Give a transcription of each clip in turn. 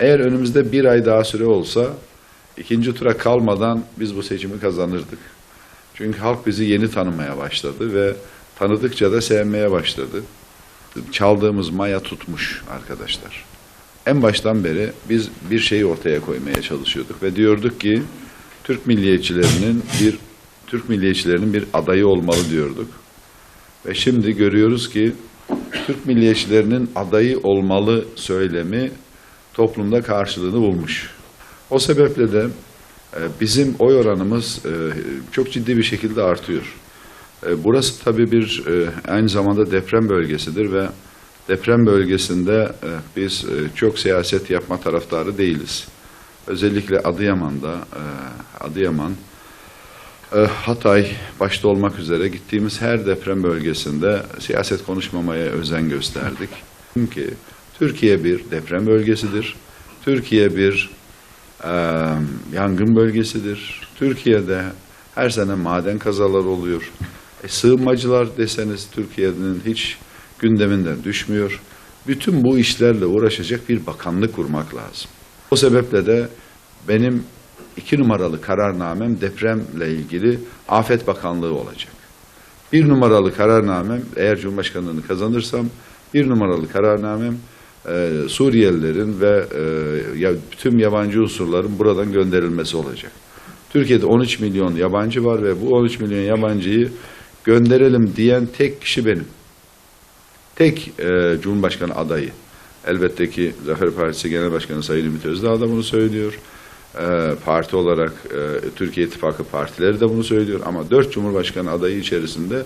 Eğer önümüzde bir ay daha süre olsa ikinci tura kalmadan biz bu seçimi kazanırdık. Çünkü halk bizi yeni tanımaya başladı ve tanıdıkça da sevmeye başladı. Çaldığımız maya tutmuş arkadaşlar. En baştan beri biz bir şeyi ortaya koymaya çalışıyorduk ve diyorduk ki Türk milliyetçilerinin bir Türk milliyetçilerinin bir adayı olmalı diyorduk. Ve şimdi görüyoruz ki Türk milliyetçilerinin adayı olmalı söylemi toplumda karşılığını bulmuş. O sebeple de e, bizim oy oranımız e, çok ciddi bir şekilde artıyor. E, Burası tabii bir aynı zamanda deprem bölgesidir ve deprem bölgesinde biz çok siyaset yapma taraftarı değiliz. Özellikle Adıyaman'da, Adıyaman, Hatay başta olmak üzere gittiğimiz her deprem bölgesinde siyaset konuşmamaya özen gösterdik. Çünkü Türkiye bir deprem bölgesidir. Türkiye bir e, yangın bölgesidir. Türkiye'de her sene maden kazaları oluyor. E, sığınmacılar deseniz Türkiye'nin hiç gündeminden düşmüyor. Bütün bu işlerle uğraşacak bir bakanlık kurmak lazım. O sebeple de benim iki numaralı kararnamem depremle ilgili Afet Bakanlığı olacak. Bir numaralı kararnamem eğer Cumhurbaşkanlığını kazanırsam bir numaralı kararnamem e, Suriyelilerin ve e, ya, tüm yabancı unsurların buradan gönderilmesi olacak. Türkiye'de 13 milyon yabancı var ve bu 13 milyon yabancıyı gönderelim diyen tek kişi benim. Tek e, Cumhurbaşkanı adayı. Elbette ki Zafer Partisi Genel Başkanı Sayın Ümit Özdağ da bunu söylüyor. E, parti olarak e, Türkiye İttifakı partileri de bunu söylüyor. Ama dört Cumhurbaşkanı adayı içerisinde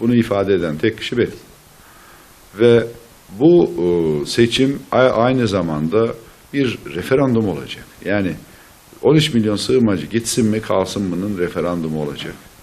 bunu ifade eden tek kişi benim. Ve bu e, seçim aynı zamanda bir referandum olacak. Yani 13 milyon sığınmacı gitsin mi kalsın mı'nın referandumu olacak.